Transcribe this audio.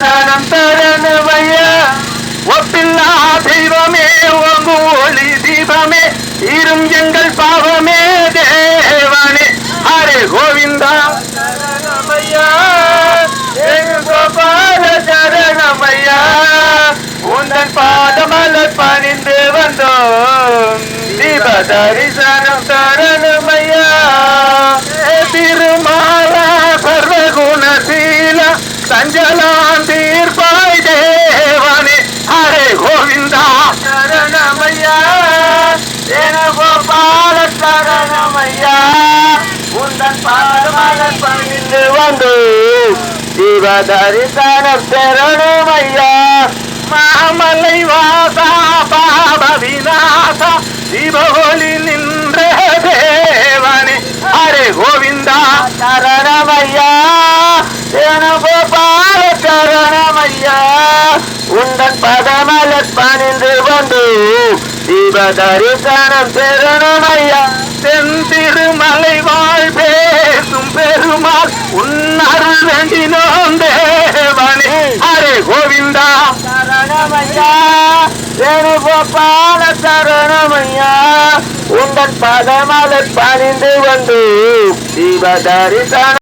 தரணம் தரணமையா ஒப்பில்லா தெய்வமே உங்கு தீபமே இரும் எங்கள் பாவமே தேவனே. ஹரே கோவிந்தா. சரணமையா கோபால சரணமையா உந்தன் பாதமலர் பணிந்து வந்தோம். தீப தரிசனம் தரணமையா திருமாலா சர்வகுணசீல சஞ்சல உந்தன் பாதமலர் பணிந்து வந்து சிவ தரிசனம் சரணமையா மாமலை வாசா பாப விநாசா சிவகொலி நின்ற தேவனே. ஹரே கோவிந்தா சரணமையா? என சரணமையா? உந்தன் பதமலர் பணிந்து வந்து சிவ தரிசனம் சரணமையா சரணமையா? வேணுகோபால சரணமையா? உங்கள் பதமலை பணிந்து வந்து சிவ தரிசனம்